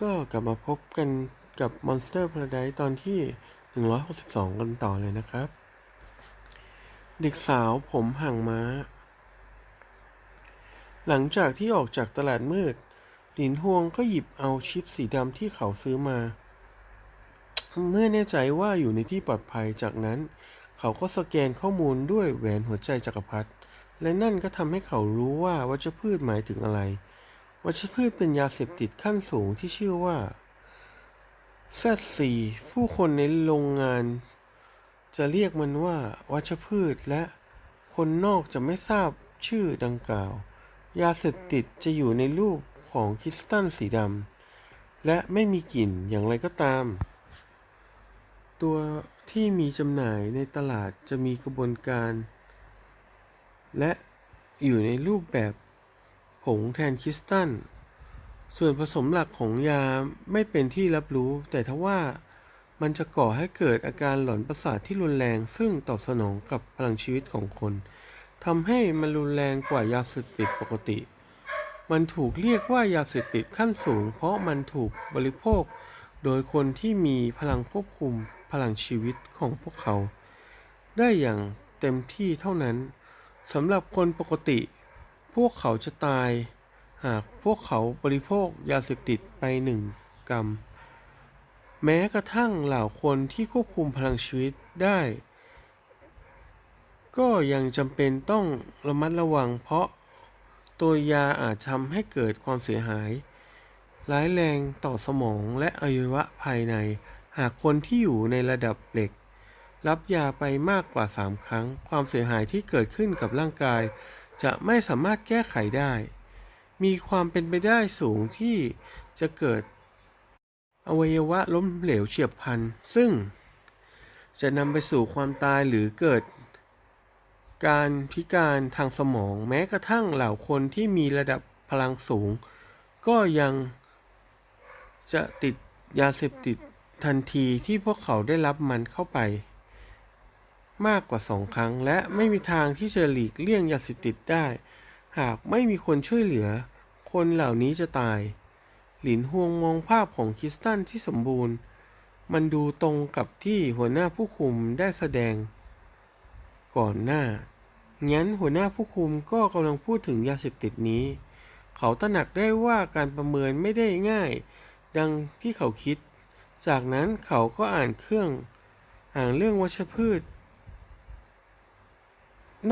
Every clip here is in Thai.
ก็กลับมาพบกันกับ Monster Paradise ตอนที่ 162 กันต่อเลยนะครับ เด็กสาวผมห่างม้า หลังจากที่ออกจากตลาดมืด หลินฮวงก็หยิบเอาชิปสีดำที่เขาซื้อมา เมื่อแน่ใจว่าอยู่ในที่ปลอดภัยจากนั้น เขาก็สแกนข้อมูลด้วยแหวนหัวใจจักรพรรดิและนั่นก็ทำให้เขารู้ว่าวัชพืชหมายถึงอะไร วัชพืชเป็นยาเสพติดขั้นสูงที่ชื่อว่า Z4 ผู้คนในโรงงาน จะเรียกมันว่า วัชพืชและคนนอกจะไม่ทราบชื่อดังกล่าว ยาเสพติดจะอยู่ในรูปของคริสตัลสีดำและไม่มีกลิ่นอย่างไรก็ตาม ตัวที่มีจำหน่ายในตลาดจะมีกระบวนการ และอยู่ในรูปแบบ งแทนคริสตัล ส่วนผสมหลักของยาไม่เป็นที่รับรู้ แต่ทว่ามันจะก่อให้เกิดอาการหลอนประสาทที่รุนแรง ซึ่งตอบสนองกับพลังชีวิตของคนทำให้มันรุนแรงกว่ายาเสพติดปกติ มันถูกเรียกว่ายาเสพติดขั้นสูง เพราะมันถูกบริโภค โดยคนที่มีพลังควบคุมพลังชีวิตของพวกเขา ได้อย่างเต็มที่เท่านั้นสำหรับคนปกติ วกเขาจะตาย หากพวกเขาบริโภคยาเสพติดไปหนึ่งกรัมแม้กระทั่งเหล่าคนที่ควบคุมพลังชีวิตได้ ก็ยังจำเป็นต้องระมัดระวังเพราะตัวยาอาจทำให้เกิดความเสียหาย ร้ายแรงต่อสมองและอวัยวะภายใน หากคนที่อยู่ในระดับเหล็ก รับยาไปมากกว่า 3 ครั้ง ความเสียหายที่เกิดขึ้นกับร่างกาย จะไม่สามารถแก้ไขได้ มีความเป็นไปได้สูงที่จะเกิด อวัยวะล้มเหลวเฉียบพลัน ซึ่งจะนำไปสู่ความตายหรือเกิด การพิการทางสมองแม้กระทั่งเหล่าคนที่มีระดับพลังสูง ก็ยังจะติดยาเสพติดทันทีที่พวกเขาได้รับมันเข้าไป มากกว่าสองครั้ง และไม่มีทางที่จะหลีกเลี่ยงยาเสพติดได้ หากไม่มีคนช่วยเหลือ คนเหล่านี้จะตาย หลินฮวงมองภาพของคริสตันที่สมบูรณ์ มันดูตรงกับที่หัวหน้าผู้คุมได้แสดง ก่อนหน้า งั้นหัวหน้าผู้คุมก็กำลังพูดถึงยาเสพติดนี้ เขาตระหนักได้ว่าการประเมินไม่ได้ง่าย ดังที่เขาคิด จากนั้นเขาก็อ่านเครื่อง อ่านเรื่องวัชพืช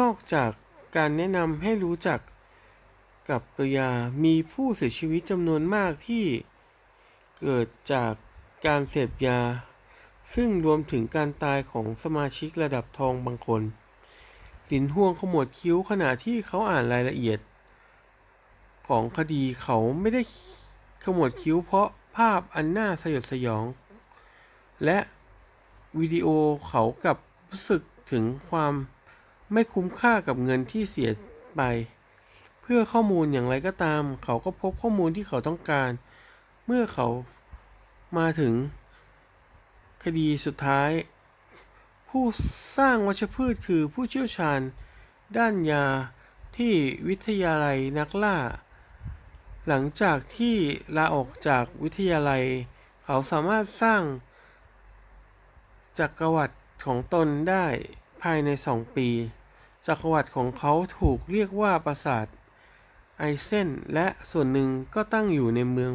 นอกจากการแนะนำให้รู้จักกับตัวยา มีผู้เสียชีวิตจำนวนมากที่เกิดจากการเสพยา ซึ่งรวมถึงการตายของสมาชิกระดับทองบางคนหลินห่วงขมวดคิ้วขณะที่เขาอ่านรายละเอียด ของคดีเขาไม่ได้ขมวดคิ้วเพราะภาพอันน่าสยดสยอง และวิดีโอเขากับรู้สึกถึงความ ไม่คุ้มค่ากับเงินที่เสียไป เพื่อข้อมูลอย่างไรก็ตาม เขาก็พบข้อมูลที่เขาต้องการ เมื่อเขามาถึง คดีสุดท้าย ผู้สร้างวัชพืชคือผู้เชี่ยวชาญ ด้านยาที่วิทยาลัยนักล่า หลังจากที่ลาออกจากวิทยาลัย เขาสามารถสร้าง จักรวรรดิของตนได้ภายในสองปี จักรวรรดิของเขาถูกเรียกว่าปราสาทไอเซนและส่วนหนึ่งก็ตั้งอยู่ในเมือง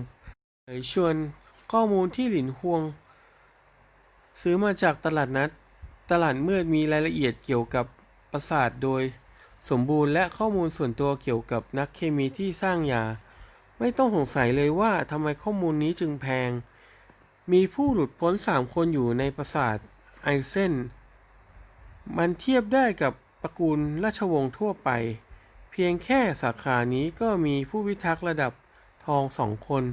เผยชวนข้อมูลที่หลินฮวง ซื้อมาจากตลาดนัด ตลาดมืดมีรายละเอียดเกี่ยวกับปราสาทโดยสมบูรณ์และข้อมูลส่วนตัวเกี่ยวกับนักเคมีที่สร้างยา ไม่ต้องสงสัยเลยว่าทำไมข้อมูลนี้จึงแพง มีผู้หลุดพ้นสามคนอยู่ในปราสาทไอเซนมันเทียบได้กับ ตระกูลราชวงศ์ทั่วไป เพียงแค่สาขานี้ก็มีผู้พิทักษ์ระดับทองสองคน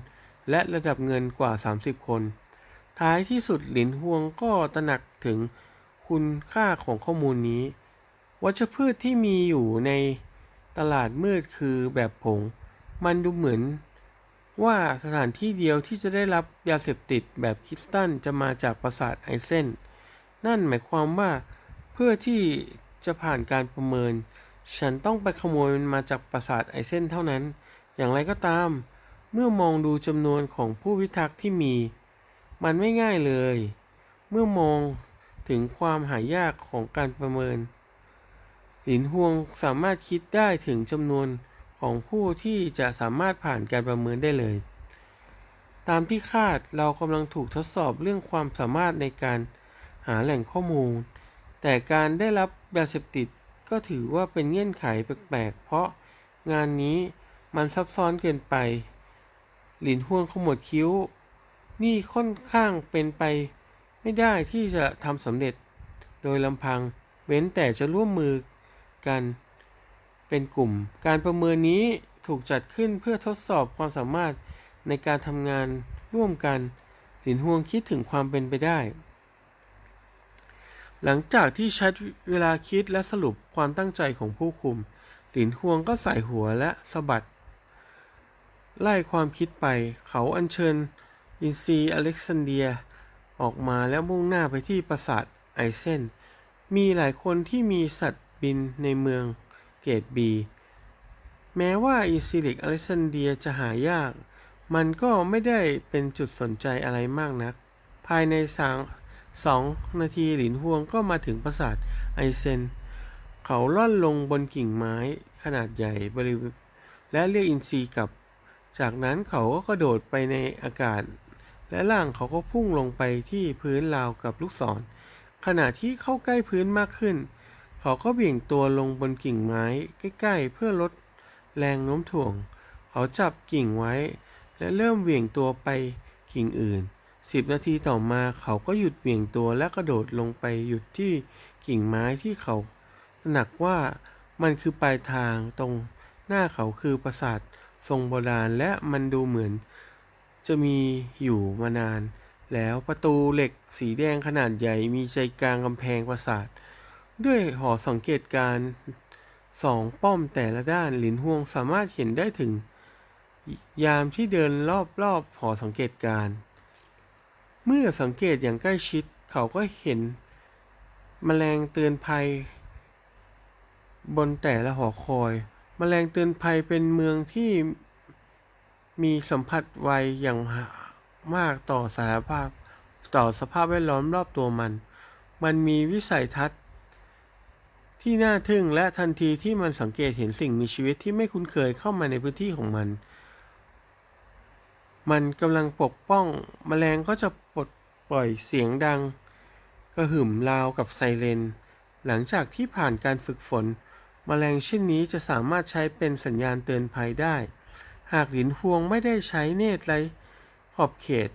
และระดับเงินกว่า 30 คน ท้ายที่สุดหลินฮวงก็ตระหนักถึงคุณค่าของข้อมูลนี้ วัชพืชที่มีอยู่ในตลาดมืดคือแบบผง มันดูเหมือนว่าสถานที่เดียวที่จะได้รับยาเสพติดแบบคิสตัลจะมาจากปราสาทไอเซน นั่นหมายความว่าเพื่อที่ จะผ่านการประเมิน ฉันต้องไปขโมยมันมาจากปราสาทไอเซนเท่านั้น อย่างไรก็ตาม เมื่อมองดูจำนวนของผู้พิทักษ์ที่มี มันไม่ง่ายเลย เมื่อมองถึงความหายากของการประเมิน หลินฮวงสามารถคิดได้ถึงจำนวนของผู้ที่จะสามารถผ่านการประเมินได้เลย ตามที่คาดเรากำลังถูกทดสอบเรื่องความสามารถในการหาแหล่งข้อมูล แต่การได้รับ ยาเสพติดก็ถือว่าเป็นเงื่อนไขแปลกๆ เพราะงานนี้มันซับซ้อนเกินไป หลินฮวงขมวดคิ้ว นี่ค่อนข้างเป็นไป ไม่ได้ที่จะทำสำเร็จ โดยลำพังเว้นแต่จะร่วมมือกันเป็นกลุ่ม การประเมินนี้ถูกจัดขึ้นเพื่อทดสอบความสามารถในการทำงานร่วมกัน หลินฮวงคิดถึงความเป็นไปได้ หลังจากที่ใช้เวลาคิดและสรุปความตั้งใจของผู้คุม หลินฮวงก็ใส่หัวและสะบัด ไล่ความคิดไป เขาอัญเชิญ อินซีอเล็กซานเดีย ออกมาแล้วมุ่งหน้าไปที่ปราสาทไอเซน มีหลายคนที่มีสัตว์บินในเมืองเกตบี แม้ว่าอินซีลิกอเล็กซานเดียจะหายาก มันก็ไม่ได้เป็นจุดสนใจอะไรมากนัก ภายในสาง สองนาทีหลินฮวงก็มาถึงปราสาทไอเซน เขาล่อนลงบนกิ่งไม้ขนาดใหญ่บริเวณและเรียกอินทรีกลับ จากนั้นเขาก็กระโดดไปในอากาศ และล่างเขาก็พุ่งลงไปที่พื้นราวกับลูกศร ขณะที่เข้าใกล้พื้นมากขึ้น เขาก็เบี่ยงตัวลงบนกิ่งไม้ใกล้ๆ เพื่อลดแรงโน้มถ่วง เขาจับกิ่งไว้ และเริ่มเหวี่ยงตัวไปกิ่งอื่น สิบนาทีต่อมาเขาก็หยุดเหวี่ยงตัวและกระโดดลงไปหยุดที่กิ่งไม้ที่เขาตระหนักว่ามันคือปลายทางตรงหน้าเขาคือปราสาททรงโบราณและมันดูเหมือน จะมีอยู่มานาน แล้วประตูเหล็กสีแดงขนาดใหญ่มีใจกลางกำแพงปราสาท ด้วยหอสังเกตการณ์สองป้อมแต่ละด้านหลินฮวงสามารถเห็นได้ถึง ยามที่เดินรอบๆหอสังเกตการณ์ เมื่อสังเกตอย่างใกล้ชิดเขาก็เห็นแมลงเตือนภัย บนแต่ละหอคอยแมลงเตือนภัยเป็นเมืองที่มีสัมผัสไวอย่างมากต่อสารภาพ ต่อสภาพแวดล้อมรอบตัวมัน มันมีวิสัยทัศน์ ที่น่าทึ่งและทันทีที่มันสังเกตเห็นสิ่งมีชีวิตที่ไม่คุ้นเคยเข้ามาในพื้นที่ของมัน มันกำลังปกป้องแมลงก็จะปลดปล่อยเสียงดัง กระหึ่มราวกับไซเรน หลังจากที่ผ่านการฝึกฝนแมลงเช่นนี้จะสามารถใช้เป็นสัญญาณเตือนภัยได้ หากหลินพวงไม่ได้ใช้เนตรไรขอบเขต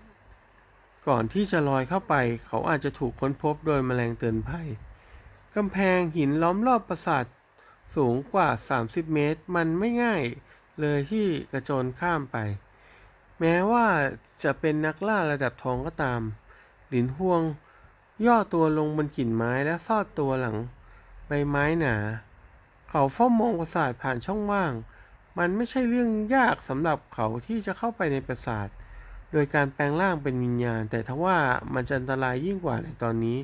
ก่อนที่จะลอยเข้าไป เขาอาจจะถูกค้นพบโดยแมลงเตือนภัยกำแพงหินล้อมรอบปราสาทสูงกว่า 30 เมตร มันไม่ง่ายเลยที่กระโจนข้ามไป แม้ว่าจะเป็นนักล่าระดับทองก็ตาม หลินฮวง ย่อตัวลงบนกิ่งไม้และซอดตัวหลัง ใบไม้หนา เขาเฝ้ามองปราสาทผ่านช่องว่าง มันไม่ใช่เรื่องยากสำหรับเขาที่จะเข้าไปในปราสาท โดยการแปลงร่างเป็นวิญญาณ แต่ทว่ามันจะอันตรายยิ่งกว่าในตอนนี้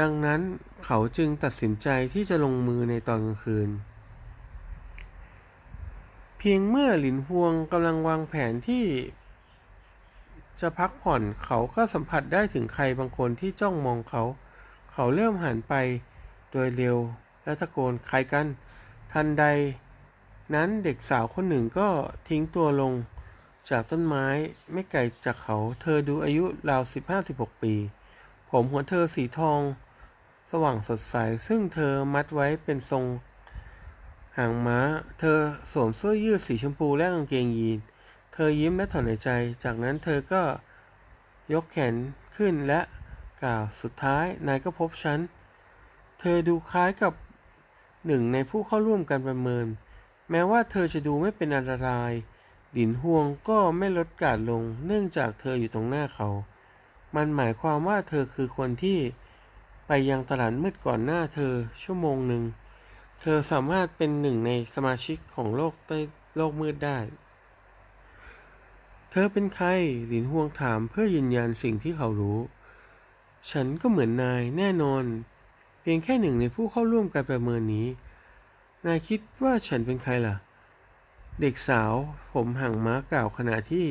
ดังนั้นเขาจึงตัดสินใจที่จะลงมือในตอนกลางคืน เพียงเมื่อหลินฮวงกำลังวางแผนที่ จะพักผ่อนเขาก็สัมผัสได้ถึงใครบางคนที่จ้องมองเขา เขาเริ่มหันไปโดยเร็วและตะโกนใครกัน ทันใด นั้นเด็กสาวคนหนึ่งก็ทิ้งตัวลง จากต้นไม้ไม่ไกลจากเขา เธอดูอายุราว 15-16 ปี ผมหัวเธอสีทอง สว่างสดใส ซึ่งเธอมัดไว้เป็นทรง หางม้า เธอสวมเสื้อยืดสีชมพูและกางเกงยีน เธอยิ้มและถอนหายใจ จากนั้นเธอก็ยกแขนขึ้นและกล่าวสุดท้ายนายก็พบฉัน เธอดูคล้ายกับหนึ่งในผู้เข้าร่วมการประเมิน แม้ว่าเธอจะดูไม่เป็นอันตราย หลินฮวงก็ไม่ลดการลง เนื่องจากเธออยู่ตรงหน้าเขา มันหมายความว่าเธอคือคนที่ไปยังตลาดมืดก่อนหน้าเธอชั่วโมงหนึ่ง เธอสามารถเป็นหนึ่งในสมาชิกของโลกใต้โลกมืดได้ เธอเป็นใคร หลินฮวงถามเพื่อยืนยันสิ่งที่เขารู้ ฉันก็เหมือนนายแน่นอน เพียงแค่หนึ่งในผู้เข้าร่วมการประเมินนี้ นายคิดว่าฉันเป็นใครล่ะ เด็กสาวผมห่างม้ากล่าวขณะที่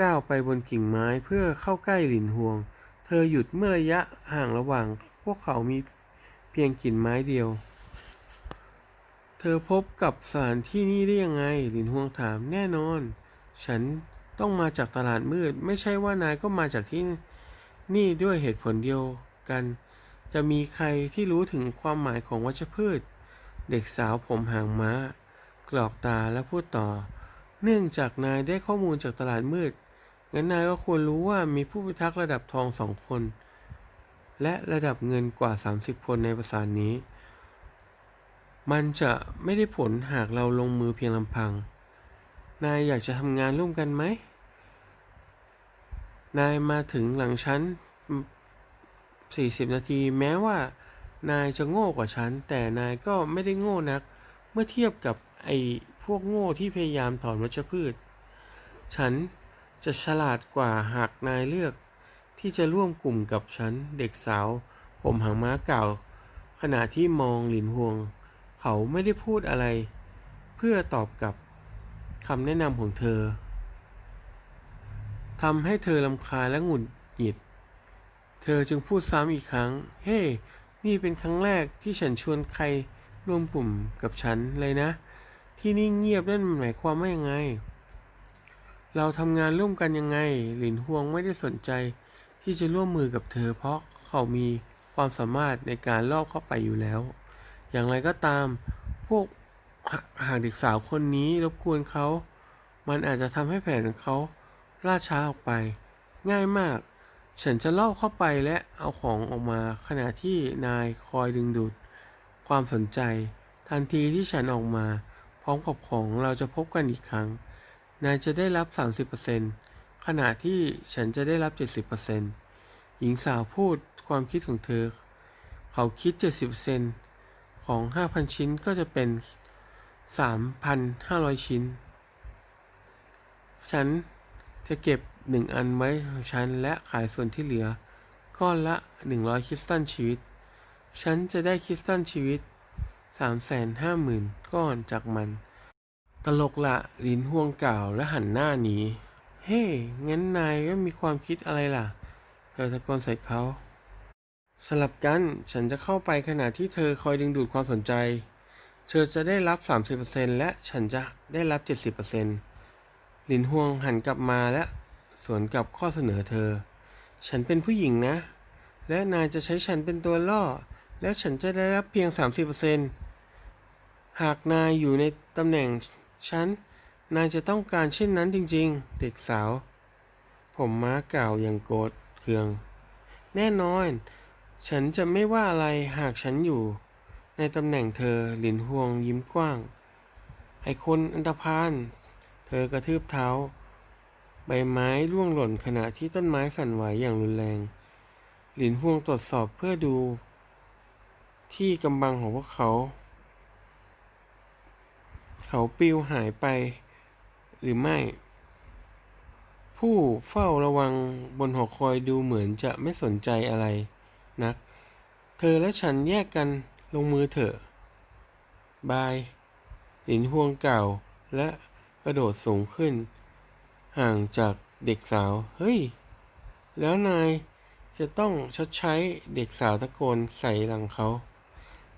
ก้าวไปบนกิ่งไม้เพื่อเข้าใกล้หลินหวง เธอหยุดเมื่อระยะห่างระหว่าง พวกเขามี พียงกิ่งไม้เดียว เธอพบกับสถานที่นี้ได้ยังไง ลินหวงถาม แน่นอน ฉันต้องมาจากตลาดมืด ไม่ใช่ว่านายก็มาจากที่นี่ด้วยเหตุผลเดียวกัน จะมีใครที่รู้ถึงความหมายของวัชพืช เด็กสาวผมหางม้า กรอกตาและพูดต่อ เนื่องจากนายได้ข้อมูลจากตลาดมืด งั้นนายก็ควรรู้ว่ามีผู้พิทักษ์ระดับทองสองคน และระดับเงินกว่า 30 คนในประสานนี้ มันจะไม่ได้ผลหากเราลงมือเพียงลำพัง นายอยากจะทำงานร่วมกันไหม นายมาถึงหลังฉัน 40 นาทีแม้ว่า นายจะโง่กว่าฉัน แต่นายก็ไม่ได้โง่นัก เมื่อเทียบกับไอ้พวกโง่ที่พยายามถอนวัชพืช ฉันจะฉลาดกว่าหากนายเลือก ที่จะร่วมกลุ่มกับฉันเด็กสาว ผมหางม้ากล่าว ขณะที่มองหลินหวง เขาไม่ได้พูดอะไร เพื่อตอบกับคำแนะนำของเธอทำให้เธอลำคาญและหงุดหงิด เธอจึงพูดซ้ำอีกครั้ง เฮ้นี่เป็นครั้งแรกที่ฉันชวนใครร่วมกลุ่มกับฉันเลยนะ ที่นี่เงียบนั่นหมายความว่ายังไง เราทำงานร่วมกันยังไง หลินฮวงไม่ได้สนใจ ที่จะร่วมมือกับเธอ เพราะเขามีความสามารถในการลอบเข้าไปอยู่แล้ว อย่างไรก็ตาม พวกหากเด็กสาวคนนี้รบกวนเขา มันอาจจะทำให้แผนของเขาล่าช้าออกไป ง่ายมาก ฉันจะลอบเข้าไปและเอาของออกมาขณะที่นายคอยดึงดูด ความสนใจ ทันทีที่ฉันออกมา พร้อมกับของเราจะพบกันอีกครั้ง นายจะได้รับ 30% ขณะที่ฉันจะได้รับ 70%หญิงสาวพูดความคิดของเธอ เขาคิด 70%ของ 5,000 ชิ้นก็จะเป็น 3,500 ชิ้น ฉันจะเก็บ 1 อันไว้ของฉันและขายส่วนที่เหลือ ก้อนละ 100 คริสตัลชีวิต ฉันจะได้คริสตัลชีวิต 350,000 ก้อนจากมัน ตลกละลินห่วงกล่าวและหันหน้าหนี เฮ้ งั้นนายก็มีความคิดอะไรล่ะ เธอตะโกนใส่เขา สลับกัน ฉันจะเข้าไปขณะที่เธอคอยดึงดูดความสนใจ เธอจะได้รับ 30%และฉันจะได้รับ 70%ลินห่วงหันกลับมาและสวนกับข้อเสนอเธอ ฉันเป็นผู้หญิงนะ และนายจะใช้ฉันเป็นตัวล่อ และฉันจะได้รับเพียง 30%หากนายอยู่ในตำแหน่งฉัน นายจะต้องการเช่นนั้นจริงๆ เด็กสาว ผมม้ากล่าวอย่างโกรธเคือง แน่นอน ฉันจะไม่ว่าอะไรหากฉันอยู่ ในตำแหน่งเธอหลินฮวงยิ้มกว้าง ไอคนอันตรพานเธอกระทืบเท้า ใบไม้ร่วงหล่นขณะที่ต้นไม้สั่นไหวอย่างรุนแรง หลินฮวงตรวจสอบเพื่อดู ที่กำบังของพวกเขา เขาปลิวหายไป หรือไม่ ผู้เฝ้าระวังบนหอคอยดูเหมือนจะไม่สนใจอะไรนัก เธอและฉันแยกกันลงมือเถอะ บาย หลินฮวงเก่าและกระโดดสูงขึ้น ห่างจากเด็กสาว เฮ้ย แล้วนายจะต้องชดใช้เด็กสาวตะโกนใส่หลังเขา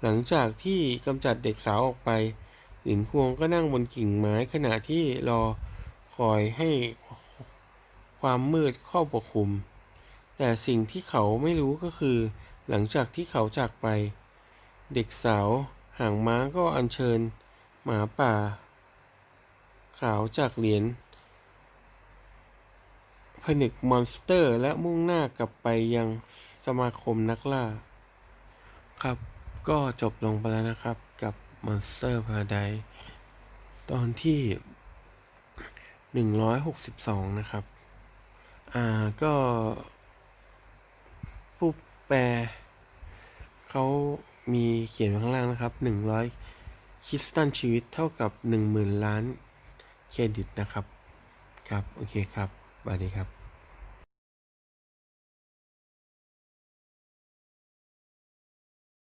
หลังจากที่กำจัดเด็กสาวออกไป หลินฮวงก็นั่งบนกิ่งไม้ขณะที่รอคอยให้ความมืดครอบปกคลุม แต่สิ่งที่เขาไม่รู้ก็คือ หลังจากที่เขาจากไป เด็กสาวหางม้าก็อัญเชิญ หมาป่า ขาวจากเหรียญผนึกมอนสเตอร์และมุ่งหน้ากลับไปยังสมาคมนักล่า ครับ ก็จบลงไปแล้วนะครับกับ Monster Paradise ตอนที่ 162 นะครับ อ่า ก็ผู้แปลเขามีเขียนไว้ข้างล่างนะครับ 100 คริสตัลชีวิตเท่ากับ 10,000 ล้านเครดิตนะครับ ครับ โอเคครับสวัสดีครับ